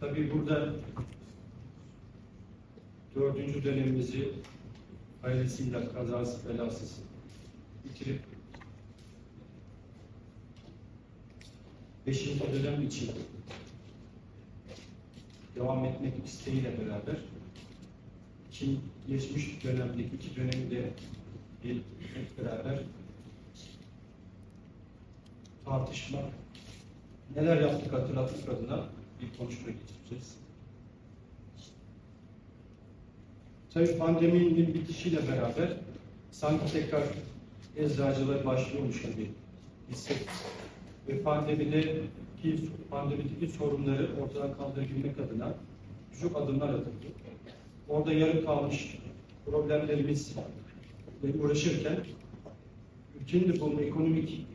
Tabii burada dördüncü dönemimizi hayırlısıyla kazasız belasız bitirip beşinci dönem için devam etmek isteğiyle beraber iki geçmiş dönemdeki iki dönemi de bir hep beraber tartışmak, neler yaptık hatırlatmak adına bir konuşma geçireceğiz. Tabii pandeminin bitişiyle beraber sanki tekrar eczacılar başlıyormuş gibi hissettik. Ve pandemide pandemideki sorunları ortadan kaldırabilmek adına birçok adımlar atıldı. Orada yarım kalmış problemlerimizle uğraşırken ülkenin de bu ekonomik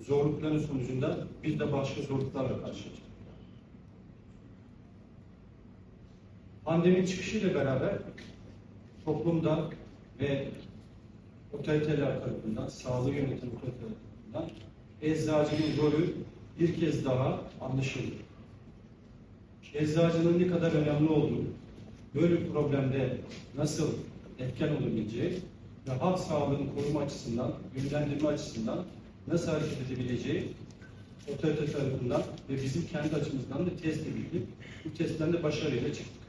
zorlukların sonucunda biz de başka zorluklarla karşılaştık. Pandemi çıkışıyla beraber toplumda ve otoriteler tarafından, sağlığı yöneten otoriteler tarafından eczacının rolü bir kez daha anlaşıldı. Eczacının ne kadar önemli olduğu, böyle bir problemde nasıl etken olabileceği ve halk sağlığını koruma açısından, yönlendirme açısından nasıl hareket edebileceği otorite tarafından ve bizim kendi açımızdan da test edildi. Bu testten de başarıyla çıktık.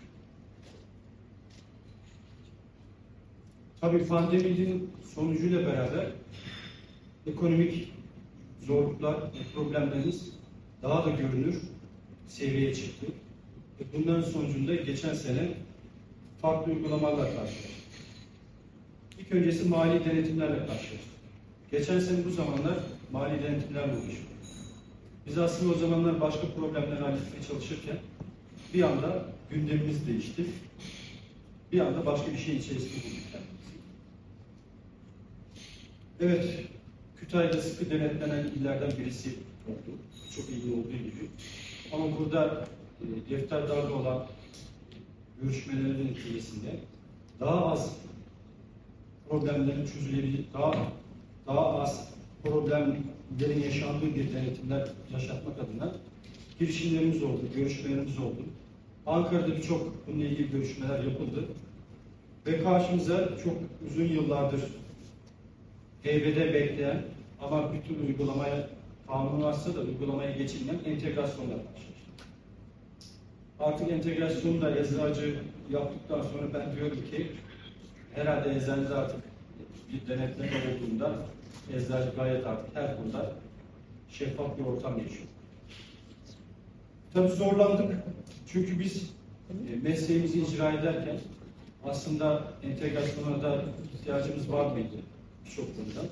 Tabii pandeminin sonucuyla beraber ekonomik zorluklar problemlerimiz daha da görünür seviyeye çıktı. Bunların sonucunda geçen sene farklı uygulamalarla karşılaştık. İlk öncesi mali denetimlerle karşılaştık. Geçen sene bu zamanlar mali denetimlerle uğraşıyorduk. Biz aslında o zamanlar başka problemleri halletmeye çalışırken bir anda gündemimiz değişti. Bir anda başka bir şey içerisinde bulduk. Evet, Kütahya'da sıkı denetlenen illerden birisi oldu. Çok iyi olduğu gibi. Ama burada e, defterdarda olan görüşmelerin neticesinde daha az problemlerin çözülebilir, daha daha az problemlerin yaşandığı bir denetimler yaşatmak adına girişimlerimiz oldu, görüşmelerimiz oldu. Ankara'da birçok bununla ilgili görüşmeler yapıldı. Ve karşımıza çok uzun yıllardır heybede bekleyen ama bir türlü uygulamaya kanun varsa da uygulamaya geçilmeyen entegrasyonlar başladı. Artık entegrasyonu da eczacı yaptıktan sonra ben diyorum ki herhalde eczacı artık bir denetleme olduğunda eczacı gayet artık her konuda şeffaf bir ortam yaşıyor. Tabii zorlandık. Çünkü biz e, mesleğimizi icra ederken aslında entegrasyona da ihtiyacımız var mıydı birçok konuda?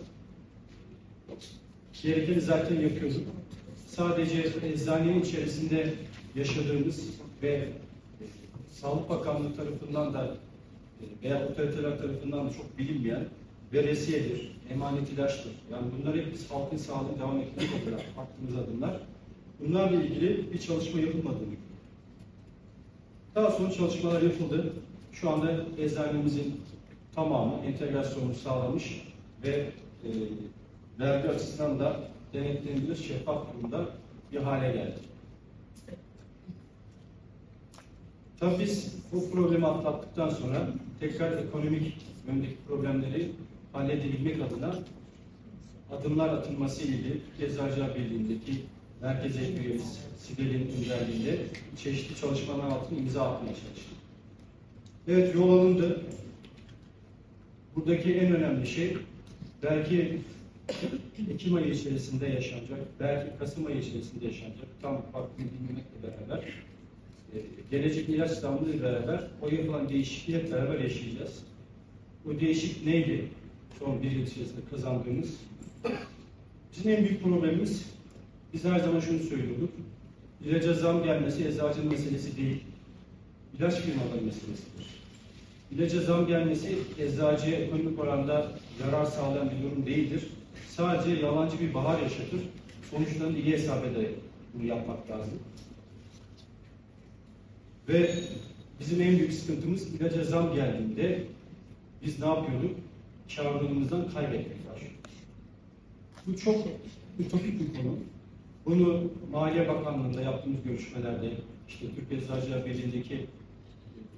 Gerekeni zaten yapıyorduk. Sadece eczanenin içerisinde yaşadığımız ve Sağlık Bakanlığı tarafından da e, veya otoriteler tarafından da çok bilinmeyen veresiyedir, emanet ilaçtır. Yani bunlar hep biz halkın sağlığını devam etmek olarak attığımız adımlar. Bunlarla ilgili bir çalışma yapılmadığını Daha sonra çalışmalar yapıldı. Şu anda eczanemizin tamamı entegrasyonu sağlamış ve e, vergi açısından da denetlenebilir, şeffaf durumda bir hale geldi. Tabii biz bu problemi atlattıktan sonra tekrar ekonomik yöndeki problemleri halledebilmek adına adımlar atılması ile Eczacılar Birliği'ndeki merkez üyemiz Sibel'in önderliğinde çeşitli çalışmalar altında imza atmaya çalıştık. Evet yol alındı. Buradaki en önemli şey belki Ekim ayı içerisinde yaşanacak, belki Kasım ayı içerisinde yaşanacak tam farklı bilmemekle beraber e, gelecek ilaç zamlı ile beraber o yapılan değişikliği hep beraber yaşayacağız. O değişik neydi? Son bir yıl içerisinde kazandığımız. Bizim en büyük problemimiz, biz her zaman şunu söylüyorduk. İlaca zam gelmesi eczacının meselesi değil. İlaç firmaları meselesidir. İlaca zam gelmesi eczacıya ekonomik oranda zarar sağlayan bir durum değildir. Sadece yalancı bir bahar yaşatır. Sonuçlarını iyi hesap ederek bunu yapmak lazım. Ve bizim en büyük sıkıntımız ilaca zam geldiğinde biz ne yapıyorduk? Karlılığımızdan kaybetmek başlıyorduk. Bu çok ütopik bir konu. Bunu Maliye Bakanlığı'nda yaptığımız görüşmelerde, işte Türk Eczacılar Birliği'ndeki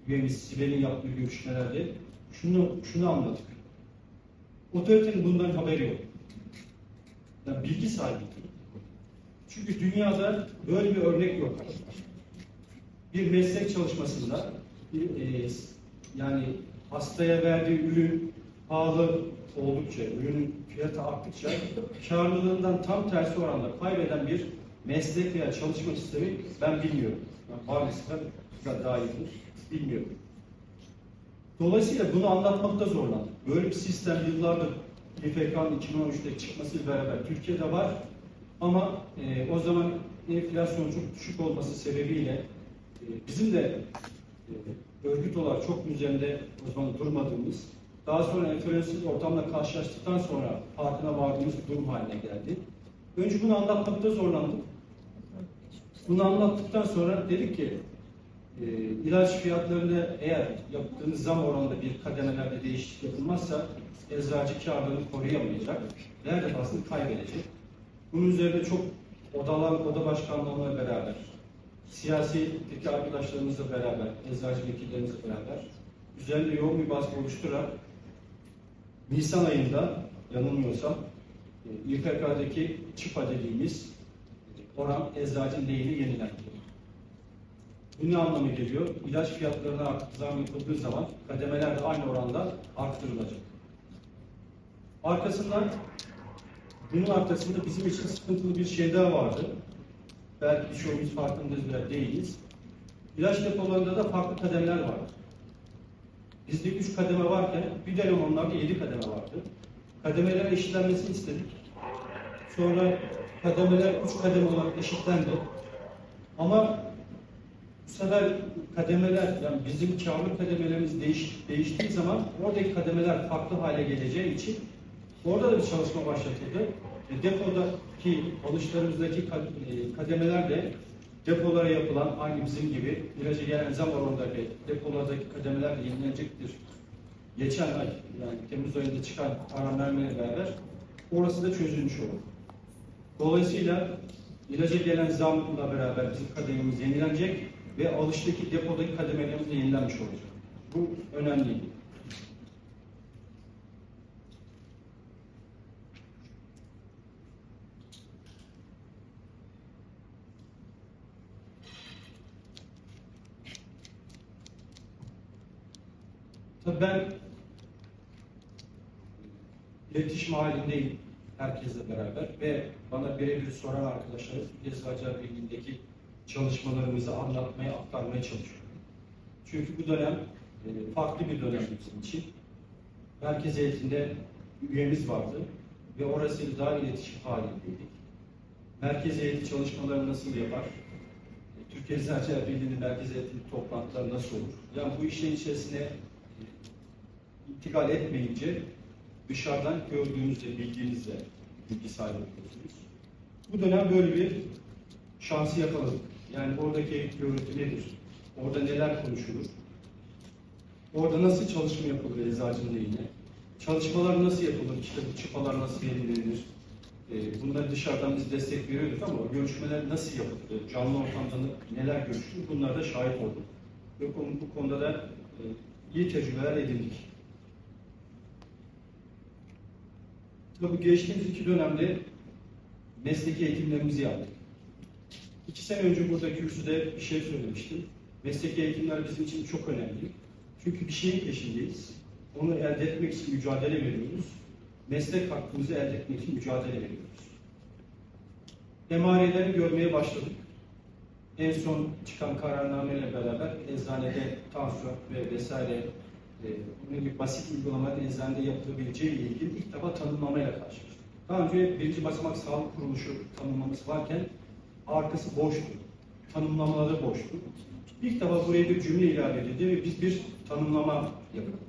üyemiz Sibel'in yaptığı görüşmelerde şunu şunu anladık. Otoritenin bundan haberi yok. Yani bilgi sahibi. Çünkü dünyada böyle bir örnek yok. Bir meslek çalışmasında bir, e, yani hastaya verdiği ürün pahalı oldukça, ürünün fiyatı arttıkça karlılığından tam tersi oranda kaybeden bir meslek veya çalışma sistemi ben bilmiyorum. Yani Paris'ten daha iyidir, bilmiyorum. Dolayısıyla bunu anlatmakta zorlandık. Böyle bir sistem yıllardır İFK'nın 2013'te çıkmasıyla beraber Türkiye'de var. Ama e, o zaman enflasyon çok düşük olması sebebiyle e, bizim de e, örgüt olarak çok üzerinde o zaman durmadığımız, daha sonra enflasyonist ortamla karşılaştıktan sonra farkına vardığımız bir durum haline geldi. Önce bunu anlatmakta zorlandık. Bunu anlattıktan sonra dedik ki e, ilaç fiyatlarında eğer yaptığınız zam oranında bir kademelerde değişiklik yapılmazsa eczacı karlılığını koruyamayacak. Her defasında kaybedecek. Bunun üzerine çok odalar, oda başkanlığımla beraber, siyasi arkadaşlarımızla beraber, eczacı vekillerimizle beraber üzerinde yoğun bir baskı oluşturarak Nisan ayında yanılmıyorsam e, İFK'daki çıpa dediğimiz oran eczacı lehine yenilendi. Bu ne anlamı geliyor? İlaç fiyatlarına zam yapıldığı zaman kademeler de aynı oranda arttırılacak. Arkasından bunun arkasında bizim için sıkıntılı bir şey daha vardı. Belki birçoğumuz farkındayız veya değiliz. İlaç depolarında da farklı kademeler vardı. Bizde üç kademe varken bir dönem onlarda yedi kademe vardı. Kademeler eşitlenmesini istedik. Sonra kademeler üç kademe olarak eşitlendi. Ama sefer kademeler, yani bizim karlı kademelerimiz değiş, değiştiği zaman oradaki kademeler farklı hale geleceği için orada da bir çalışma başlatıldı. E, depodaki alışlarımızdaki e, kademeler de depolara yapılan aynı bizim gibi ilaca gelen zam oranındaki depolardaki kademeler de yenilenecektir. Geçen ay yani Temmuz ayında çıkan kararnameyle beraber orası da çözülmüş olur. Dolayısıyla ilaca gelen zamla beraber bizim kadememiz yenilenecek ve alıştaki depodaki kademelerimiz de yenilenmiş olacak. Bu önemli. Tabii ben iletişim halindeyim herkesle beraber ve bana birebir soran arkadaşlarım Eczacılar Birliği'ndeki çalışmalarımızı anlatmaya, aktarmaya çalışıyorum. Çünkü bu dönem e, farklı bir dönem bizim için. Merkez heyetinde üyemiz vardı ve orasıyla daha iletişim halindeydik. Merkez heyeti çalışmaları nasıl yapar? E, Türkiye Eczacılar Birliği'nin merkez heyetinin toplantıları nasıl olur? Yani bu işin içerisine e, intikal etmeyince dışarıdan gördüğünüzle, bildiğinizle bilgi sahibi oluyorsunuz. Bu dönem böyle bir şansı yakaladık. Yani oradaki görüntü nedir? Orada neler konuşulur? Orada nasıl çalışma yapılır eczacının lehine? Çalışmalar nasıl yapılır? İşte bu çıpalar nasıl yenilenir? Ee, bunları dışarıdan biz destek veriyorduk ama görüşmeler nasıl yapıldı? Canlı ortamda neler görüştük? Bunlara da şahit olduk. Ve bu konuda da e, iyi tecrübeler edindik. Tabii geçtiğimiz iki dönemde mesleki eğitimlerimizi yaptık. İki sene önce burada kürsüde bir şey söylemiştim. Mesleki eğitimler bizim için çok önemli. Çünkü bir şeyin peşindeyiz. Onu elde etmek için mücadele veriyoruz. Meslek hakkımızı elde etmek için mücadele veriyoruz. Emareleri görmeye başladık. En son çıkan kararnameyle beraber eczanede tansiyon ve vesaire e, bunun gibi basit uygulamaların eczanede yapılabileceği ile ilgili ilk defa tanımlamayla karşılaştık. Daha önce birinci basamak sağlık kuruluşu tanımlaması varken arkası boştu. Tanımlamaları boştu. İlk defa buraya bir cümle ilave edildi ve biz bir tanımlama yaptık.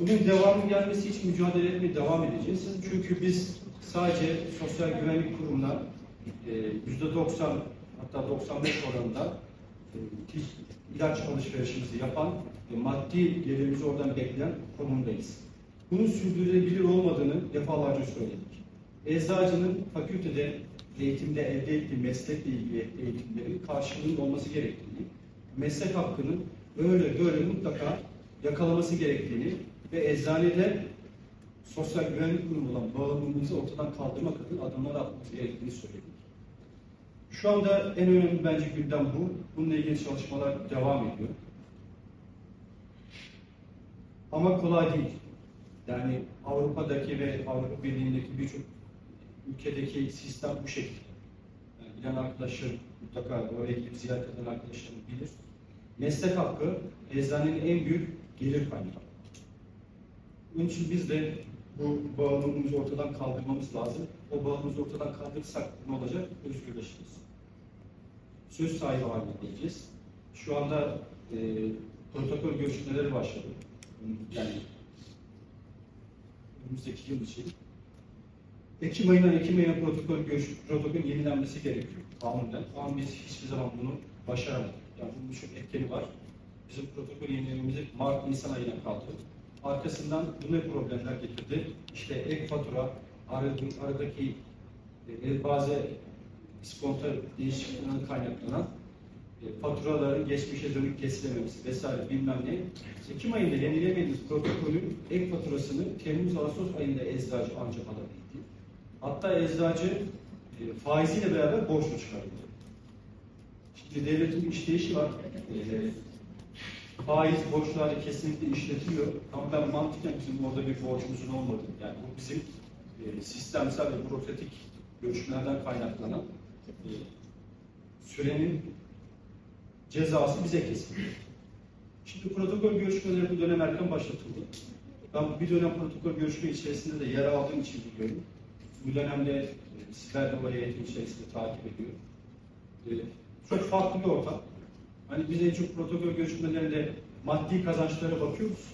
Bunun devamı gelmesi için mücadele etmeye devam edeceğiz. Çünkü biz sadece Sosyal Güvenlik Kurumu'na yüzde 90 hatta 95 oranında e, ilaç alışverişimizi yapan ve maddi gelirimizi oradan bekleyen konumdayız. Bunun sürdürülebilir olmadığını defalarca söyledik. Eczacının fakültede eğitimde elde ettiği meslekle ilgili eğitimlerin karşılığının olması gerektiğini, meslek hakkının öyle böyle mutlaka yakalaması gerektiğini ve eczanede sosyal güvenlik kurumu olan bağımlılığımızı ortadan kaldırmak adına adımlar atmamız gerektiğini söyledik. Şu anda en önemli bence gündem bu. Bununla ilgili çalışmalar devam ediyor. Ama kolay değil. Yani Avrupa'daki ve Avrupa Birliği'ndeki birçok ülkedeki sistem bu şekilde. Yani bilen arkadaşlar mutlaka oraya gidip ziyaret eden arkadaşlarım bilir. Meslek hakkı eczanenin en büyük gelir kaynağı. Bunun için biz de bu bağımlılığımızı ortadan kaldırmamız lazım. O bağımlılığımızı ortadan kaldırırsak ne olacak? Özgürleşiriz. Söz sahibi haline geleceğiz. Şu anda e, protokol görüşmeleri başladı. Yani önümüzdeki yıl için. Ekim ayından Ekim ayına protokol görüş, protokol yenilenmesi gerekiyor kanunen. Ama biz hiçbir zaman bunu başaramadık. Yani bunun birçok etkeni var. Bizim protokol yenilememizi Mart, Nisan ayına kaldı. Arkasından bu ne problemler getirdi? İşte ek fatura, aradaki, e, bazı iskonto değişikliğinden kaynaklanan e, faturaların geçmişe dönük kesilememesi vesaire bilmem ne. Ekim ayında yenilemediğimiz protokolün ek faturasını Temmuz-Ağustos ayında eczacı ancak alabildi. Hatta eczacı e, faiziyle beraber borçlu çıkarıldı. Şimdi devletin işleyişi var. E, faiz borçları kesinlikle işletiliyor. Ama ben mantıken bizim orada bir borcumuzun olmadığı, yani bu bizim e, sistemsel ve bürokratik görüşmelerden kaynaklanan e, sürenin cezası bize kesiliyor. Şimdi protokol görüşmeleri bu dönem erken başlatıldı. Ben bir dönem protokol görüşme içerisinde de yer aldığım için biliyorum. Bu dönemde e, Siber Baba eğitim içerisinde takip ediyorum. E, çok farklı bir ortam. Hani biz en çok protokol görüşmelerinde maddi kazançlara bakıyoruz.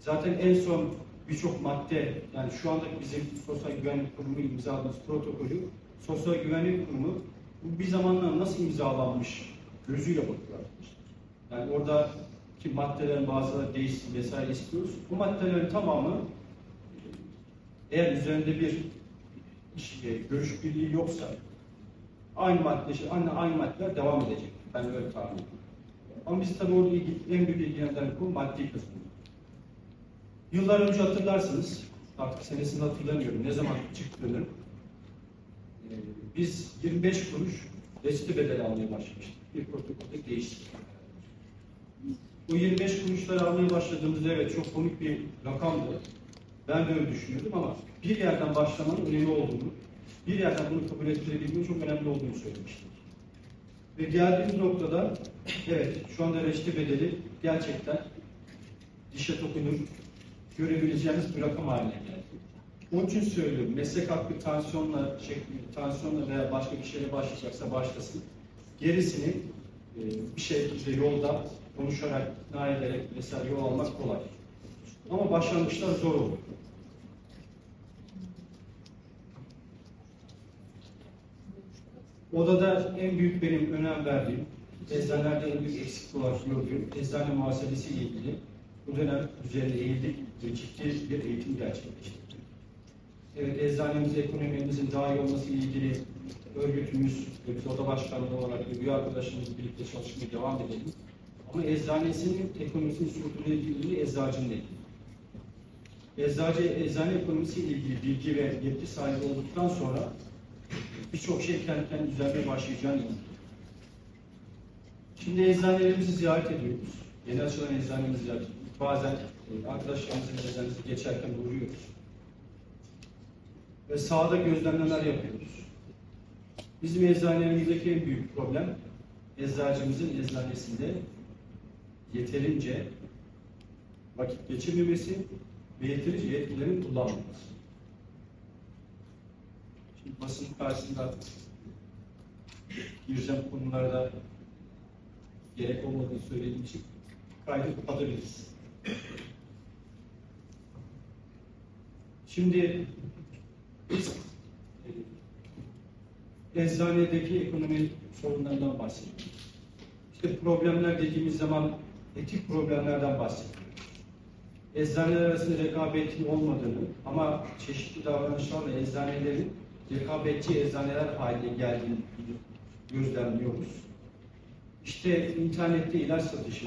Zaten en son birçok madde, yani şu anda bizim Sosyal Güvenlik Kurumu imzaladığımız protokolü, Sosyal Güvenlik Kurumu bu bir zamanlar nasıl imzalanmış gözüyle bakıyor arkadaşlar. Yani oradaki maddelerin bazıları değişsin vesaire istiyoruz. Bu maddelerin tamamı eğer üzerinde bir iş, e, görüş birliği yoksa aynı madde, aynı, aynı maddeler devam edecek. Ben öyle tahmin ediyorum. Ama biz tabii orada ilgi, en büyük ilgilendiren konu maddi kısmı. Yıllar önce hatırlarsınız, artık senesini hatırlamıyorum, ne zaman çıktığını. Ee, biz 25 kuruş reçete bedeli almaya başlamıştık. Bir protokolde değişti. Bu 25 kuruşları almaya başladığımızda evet çok komik bir rakamdı. Ben de öyle düşünüyordum ama bir yerden başlamanın önemli olduğunu, bir yerden bunu kabul ettirebilmenin çok önemli olduğunu söylemiştik. Ve geldiğimiz noktada evet şu anda reçete bedeli gerçekten dişe dokunur, görebileceğimiz bir rakam haline geldi. Onun için söylüyorum, meslek hakkı tansiyonla, şekli, tansiyonla veya başka bir şeyle başlayacaksa başlasın. Gerisini e, bir şekilde yolda konuşarak, ikna ederek vesaire yol almak kolay. Ama başlangıçlar zor olur. Odada en büyük benim önem verdiğim, eczanelerde en büyük eksik olarak gördüğüm eczane muhasebesi ile ilgili bu dönem üzerine eğildik ve ciddi bir eğitim gerçekleştirdik. Evet, eczanemiz, ekonomimizin daha iyi olması ile ilgili örgütümüz ve oda başkanlığı olarak ve üye arkadaşlarımızla birlikte çalışmaya devam edelim. Ama eczanesinin ekonomisinin sürdürülebilirliği eczacının ilgili. Eczacı, eczane ekonomisi ile ilgili bilgi ve yetki sahibi olduktan sonra birçok şey kendi kendine düzelmeye başlayacağını. Şimdi eczanelerimizi ziyaret ediyoruz. Yeni açılan eczanemizi ziyaret ediyoruz. Bazen e, arkadaşlarımızın eczanesi geçerken uğruyoruz. Ve sahada gözlemlemeler yapıyoruz. Bizim eczanelerimizdeki en büyük problem eczacımızın eczanesinde yeterince vakit geçirmemesi ve yeterince yetkilerini kullanmaması. Basın karşısında gireceğim konularda gerek olmadığını söylediğim için kaydı kapatabiliriz. Şimdi biz e, eczanedeki ekonomi sorunlarından bahsediyoruz. İşte problemler dediğimiz zaman etik problemlerden bahsediyoruz. Eczaneler arasında rekabetin olmadığını ama çeşitli davranışlarla eczanelerin rekabetçi eczaneler haline geldiğini gözlemliyoruz. İşte internette ilaç satışı